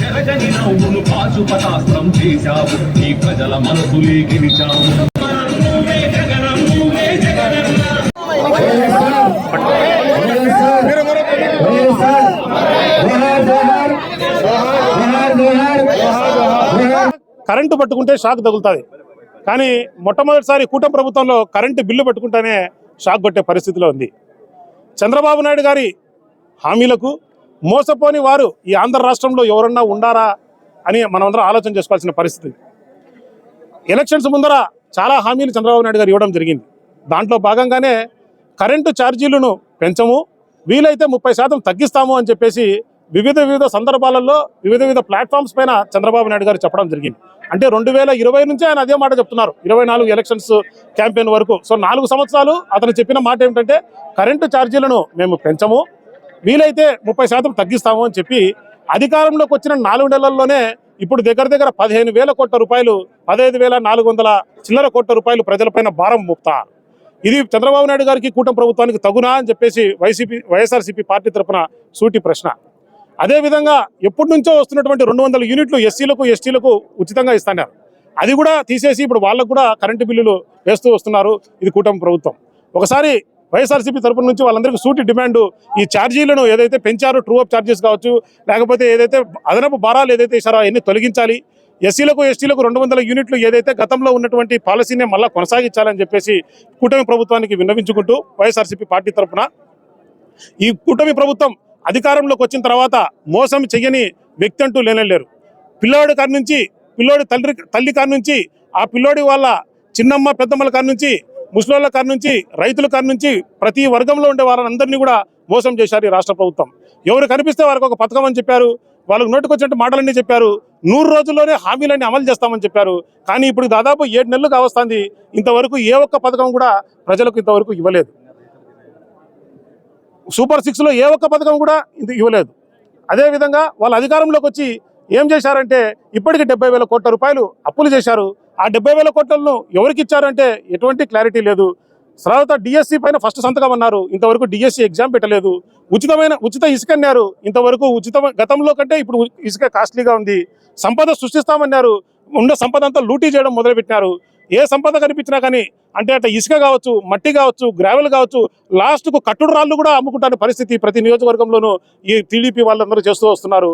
జరగని నవ్వును పాశుపతాస్త్రం చేశావు. ఈ ప్రజల మనసులే గెలిచావు కరెంటు పట్టుకుంటే షాక్ తగులుతుంది. కానీ మొట్టమొదటిసారి కూటమి ప్రభుత్వంలో కరెంటు బిల్లు పట్టుకుంటేనే షాక్ కొట్టే పరిస్థితిలో ఉంది. చంద్రబాబు నాయుడు గారి హామీలకు మోసపోని వారు ఈ ఆంధ్ర రాష్ట్రంలో ఎవరన్నా ఉండారా అని మనమందరం ఆలోచన చేసుకోవాల్సిన పరిస్థితి ఎలక్షన్స్ ముందర చాలా హామీలు చంద్రబాబు నాయుడు గారు ఇవ్వడం జరిగింది. దాంట్లో భాగంగానే కరెంటు ఛార్జీలను పెంచము వీలైతే ముప్పై శాతం తగ్గిస్తాము అని చెప్పేసి వివిధ వివిధ సందర్భాలలో వివిధ వివిధ ప్లాట్ఫామ్స్ పైన చంద్రబాబు నాయుడు గారు చెప్పడం జరిగింది. అంటే రెండు వేల ఇరవై నుంచి ఆయన అదే మాట చెప్తున్నారు. ఇరవై నాలుగు ఎలక్షన్స్ క్యాంపెయిన్ వరకు. సో నాలుగు సంవత్సరాలు అతను చెప్పిన మాట ఏమిటంటే కరెంటు ఛార్జీలను మేము పెంచము వీలైతే ముప్పై శాతం తగ్గిస్తాము అని చెప్పి అధికారంలోకి వచ్చిన నాలుగు నెలల్లోనే ఇప్పుడు దగ్గర దగ్గర పదిహేను వేల కోట్ల రూపాయలు పదహైదు వేల నాలుగు వందల చిల్లర కోట్ల రూపాయలు ప్రజలపైన భారం ముప్తా. ఇది చంద్రబాబు నాయుడు గారికి కూటమి ప్రభుత్వానికి తగునా అని చెప్పేసి వైసీపీ వైఎస్ఆర్సీపీ పార్టీ తరఫున సూటి ప్రశ్న. అదేవిధంగా ఎప్పటి నుంచో వస్తున్నటువంటి రెండు వందల యూనిట్లు ఎస్సీలకు ఎస్టీలకు ఉచితంగా ఇస్తున్నారు. అది కూడా తీసేసి ఇప్పుడు వాళ్ళకు కూడా కరెంటు బిల్లులు వేస్తూ వస్తున్నారు. ఇది కూటమి ప్రభుత్వం. ఒకసారి వైఎస్ఆర్సీపీ తరపు నుంచి వాళ్ళందరికీ సూటి డిమాండ్ ఈ ఛార్జీలను ఏదైతే పెంచారో ట్రూ అప్ ఛార్జెస్ కావచ్చు లేకపోతే ఏదైతే అదనపు భారాలు ఏదైతే ఇస్తారో అవన్నీ తొలగించాలి. ఎస్సీలకు ఎస్టీలకు రెండు వందల యూనిట్లు ఏదైతే గతంలో ఉన్నటువంటి పాలసీనే మళ్ళీ కొనసాగించాలని చెప్పేసి కూటమి ప్రభుత్వానికి విన్నవించుకుంటూ వైఎస్ఆర్సీపీ పార్టీ తరఫున ఈ కూటమి ప్రభుత్వం అధికారంలోకి వచ్చిన తర్వాత మోసం చెయ్యని వ్యక్తి అంటూ లేనలేరు. పిల్లోడి కాడి నుంచి పిల్లోడి తల్లి తల్లి కాడి నుంచి ఆ పిల్లోడి వాళ్ళ చిన్నమ్మ పెద్దమ్మల కాడి నుంచి ముసలోళ్ళ కాడి నుంచి రైతుల కాడి నుంచి ప్రతి వర్గంలో ఉండే వారందరినీ కూడా మోసం చేశారు ఈ రాష్ట్ర ప్రభుత్వం. ఎవరు కనిపిస్తే వారికి ఒక పథకం అని చెప్పారు వాళ్ళకు నోటుకొచ్చినట్టు మాటలన్నీ చెప్పారు నూరు రోజుల్లోనే హామీలన్నీ అమలు చేస్తామని చెప్పారు. కానీ ఇప్పుడు దాదాపు ఏడు నెలలు కావస్తుంది ఇంతవరకు ఏ ఒక్క పథకం కూడా ప్రజలకు ఇంతవరకు ఇవ్వలేదు. సూపర్ సిక్స్లో ఏ ఒక్క పథకం కూడా ఇవ్వలేదు. అదేవిధంగా వాళ్ళ అధికారంలోకి వచ్చి ఏం చేశారంటే ఇప్పటికి డెబ్బై వేల కోట్ల రూపాయలు అప్పులు చేశారు. ఆ డెబ్బై వేల కోట్లను ఎవరికి ఇచ్చారంటే ఎటువంటి క్లారిటీ లేదు. తర్వాత డిఎస్సి పైన ఫస్ట్ సంతకం అన్నారు. ఇంతవరకు డిఎస్సి ఎగ్జామ్ పెట్టలేదు. ఉచితమైన ఉచిత ఇసుక అన్నారు. ఇంతవరకు ఉచిత గతంలో కంటే ఇప్పుడు ఇసుక కాస్ట్లీగా ఉంది. సంపద సృష్టిస్తామన్నారు. ఉన్న సంపద అంతా లూటీ చేయడం మొదలుపెట్టినారు. ఏ సంపద కనిపించినా కానీ అంటే అట్లా ఇసుక కావచ్చు మట్టి కావచ్చు గ్రావెల్ కావచ్చు లాస్ట్కు కట్టుడు రాళ్ళు కూడా అమ్ముకుంటాని పరిస్థితి ప్రతి నియోజకవర్గంలోనూ ఈ టీడీపీ వాళ్ళందరూ చేస్తూ వస్తున్నారు.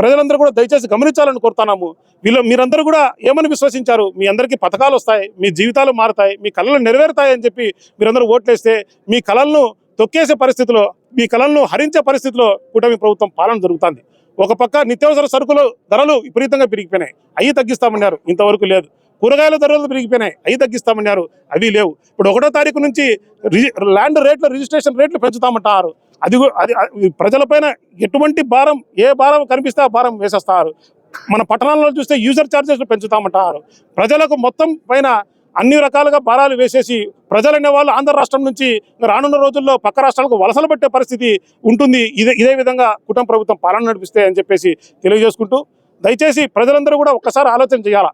ప్రజలందరూ కూడా దయచేసి గమనించాలని కోరుతున్నాము. వీళ్ళు మీరందరూ కూడా ఏమని విశ్వసించారు? మీ అందరికీ పథకాలు వస్తాయి మీ జీవితాలు మారుతాయి మీ కళలు నెరవేరుతాయి అని చెప్పి మీరందరూ ఓట్లేస్తే మీ కళలను తొక్కేసే పరిస్థితిలో మీ కళలను హరించే పరిస్థితిలో కూటమి ప్రభుత్వం పాలన జరుగుతుంది. ఒక పక్క నిత్యావసర సరుకులు ధరలు విపరీతంగా పెరిగిపోయినాయి. అవి తగ్గిస్తామన్నారు. ఇంతవరకు లేదు. కూరగాయల ధరలు పెరిగిపోయినాయి. అవి తగ్గిస్తామన్నారు. అవి లేవు. ఇప్పుడు ఒకటో తారీఖు నుంచి రిజి- ల్యాండ్ రేట్లు రిజిస్ట్రేషన్ రేట్లు పెంచుతామంటారు. అది అది అది ప్రజలపైన ఎటువంటి భారం ఏ భారం కనిపిస్తే ఆ భారం వేసేస్తారు. మన పట్టణాల్లో చూస్తే యూజర్ ఛార్జెస్ పెంచుతామంటారు. ప్రజలకు మొత్తం పైన అన్ని రకాలుగా భారాలు వేసేసి ప్రజలనే వాళ్ళు ఆంధ్ర రాష్ట్రం నుంచి రానున్న రోజుల్లో పక్క రాష్ట్రాలకు వలసలు పెట్టే పరిస్థితి ఉంటుంది. ఇదే ఇదే విధంగా కుటుంబ ప్రభుత్వం పాలన నడిపిస్తే అని చెప్పేసి తెలియజేసుకుంటూ దయచేసి ప్రజలందరూ కూడా ఒక్కసారి ఆలోచన చేయాలా?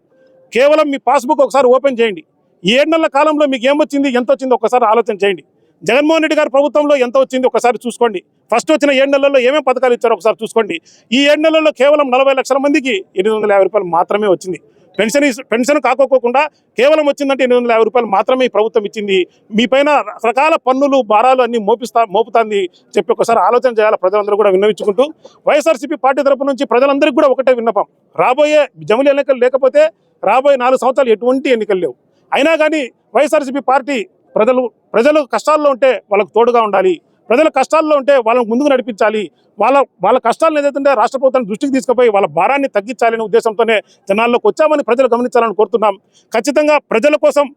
కేవలం మీ పాస్బుక్ ఒకసారి ఓపెన్ చేయండి. ఏడు నెలల కాలంలో మీకు ఏమొచ్చింది ఎంత వచ్చింది ఒకసారి ఆలోచన చేయండి. జగన్మోహన్ రెడ్డి గారి ప్రభుత్వంలో ఎంత వచ్చింది ఒకసారి చూసుకోండి. ఫస్ట్ వచ్చిన ఏడు నెలల్లో ఏమేమి పథకాలు ఇచ్చారో ఒకసారి చూసుకోండి. ఈ ఏడు నెలల్లో కేవలం నలభై లక్షల మందికి ఎనిమిది వందల యాభై రూపాయలు మాత్రమే వచ్చింది. పెన్షన్ ఇస్- పెన్షన్ కాకోకుండా కేవలం వచ్చిందంటే ఎనిమిది వందల యాభై రూపాయలు మాత్రమే ప్రభుత్వం ఇచ్చింది. మీ పైన రకరకాల పన్నులు భారాలు అన్ని మోపిస్తా మోపుతాంది చెప్పి ఒకసారి ఆలోచన చేయాలి ప్రజలందరూ కూడా విన్నవించుకుంటూ. వైఎస్ఆర్సీపీ పార్టీ తరపు నుంచి ప్రజలందరికీ కూడా ఒకటే విన్నపం. రాబోయే జమిలి ఎన్నికలు లేకపోతే రాబోయే నాలుగు సంవత్సరాలు ఎటువంటి ఎన్నికలు లేవు. అయినా కానీ వైఎస్ఆర్సీపీ పార్టీ ప్రజలు ప్రజలు కష్టాల్లో ఉంటే వాళ్ళకు తోడుగా ఉండాలి. ప్రజల కష్టాల్లో ఉంటే వాళ్ళని ముందుకు నడిపించాలి. వాళ్ళ వాళ్ళ కష్టాలను ఏదైతే రాష్ట్ర ప్రభుత్వాన్ని దృష్టికి తీసుకుపోయి వాళ్ళ భారాన్ని తగ్గించాలనే ఉద్దేశంతోనే జనాల్లోకి వచ్చామని ప్రజలు గమనించాలని కోరుతున్నాం. ఖచ్చితంగా ప్రజల కోసం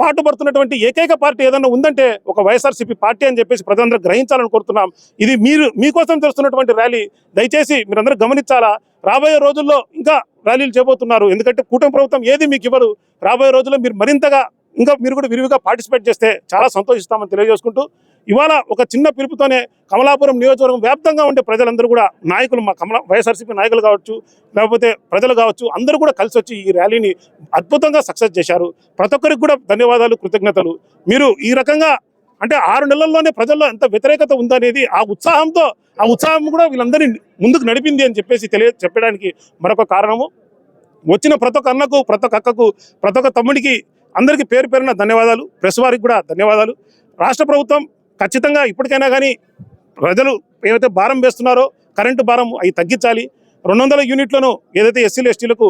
పాటుపడుతున్నటువంటి ఏకైక పార్టీ ఏదైనా ఉందంటే ఒక వైఎస్ఆర్సీపీ పార్టీ అని చెప్పేసి ప్రజలందరూ గ్రహించాలని కోరుతున్నాం. ఇది మీరు మీకోసం చేస్తున్నటువంటి ర్యాలీ. దయచేసి మీరందరూ గమనించాలా? రాబోయే రోజుల్లో ఇంకా ర్యాలీలు చేయబోతున్నారు. ఎందుకంటే కూటమి ప్రభుత్వం ఏది మీకు ఇవ్వదు. రాబోయే రోజుల్లో మీరు మరింతగా ఇంకా మీరు కూడా విరివిగా పార్టిసిపేట్ చేస్తే చాలా సంతోషిస్తామని తెలియజేసుకుంటూ ఇవాళ ఒక చిన్న పిలుపుతోనే కమలాపురం నియోజకవర్గం వ్యాప్తంగా ఉండే ప్రజలందరూ కూడా నాయకులు మా కమల వైఎస్ఆర్సీపీ నాయకులు కావచ్చు లేకపోతే ప్రజలు కావచ్చు అందరూ కూడా కలిసి వచ్చి ఈ ర్యాలీని అద్భుతంగా సక్సెస్ చేశారు. ప్రతి ఒక్కరికి కూడా ధన్యవాదాలు కృతజ్ఞతలు. మీరు ఈ రకంగా అంటే ఆరు నెలల్లోనే ప్రజల్లో ఎంత వ్యతిరేకత ఉందనేది ఆ ఉత్సాహంతో ఆ ఉత్సాహం కూడా వీళ్ళందరినీ ముందుకు నడిపింది అని చెప్పేసి తెలియ చెప్పడానికి మరొక కారణము. వచ్చిన ప్రతి ఒక్క అన్నకు ప్రతి ఒక్క అక్కకు ప్రతి ఒక్క తమ్ముడికి అందరికీ పేరు పేరున ధన్యవాదాలు. ప్రెస్ వారికి కూడా ధన్యవాదాలు. రాష్ట్ర ప్రభుత్వం ఖచ్చితంగా ఇప్పటికైనా కానీ ప్రజలు ఏవైతే భారం వేస్తున్నారో కరెంటు భారం అవి తగ్గించాలి. రెండు వందల యూనిట్లను ఏదైతే ఎస్సీలు ఎస్టీలకు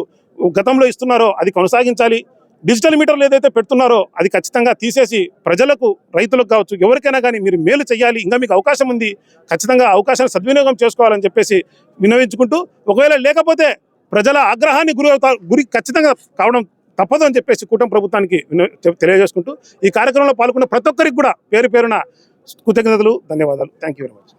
గతంలో ఇస్తున్నారో అది కొనసాగించాలి. డిజిటల్ మీటర్లు ఏదైతే పెడుతున్నారో అది ఖచ్చితంగా తీసేసి ప్రజలకు రైతులకు కావచ్చు ఎవరికైనా కానీ మీరు మేలు చేయాలి. ఇంకా మీకు అవకాశం ఉంది. ఖచ్చితంగా అవకాశాన్ని సద్వినియోగం చేసుకోవాలని చెప్పేసి వినవించుకుంటూ ఒకవేళ లేకపోతే ప్రజల ఆగ్రహాన్ని గురి గురి ఖచ్చితంగా కావడం తప్పదు అని చెప్పేసి కూటమి ప్రభుత్వానికి తెలియజేసుకుంటూ ఈ కార్యక్రమంలో పాల్గొన్న ప్రతి ఒక్కరికి కూడా పేరు పేరున కృతజ్ఞతలు ధన్యవాదాలు. Thank you very much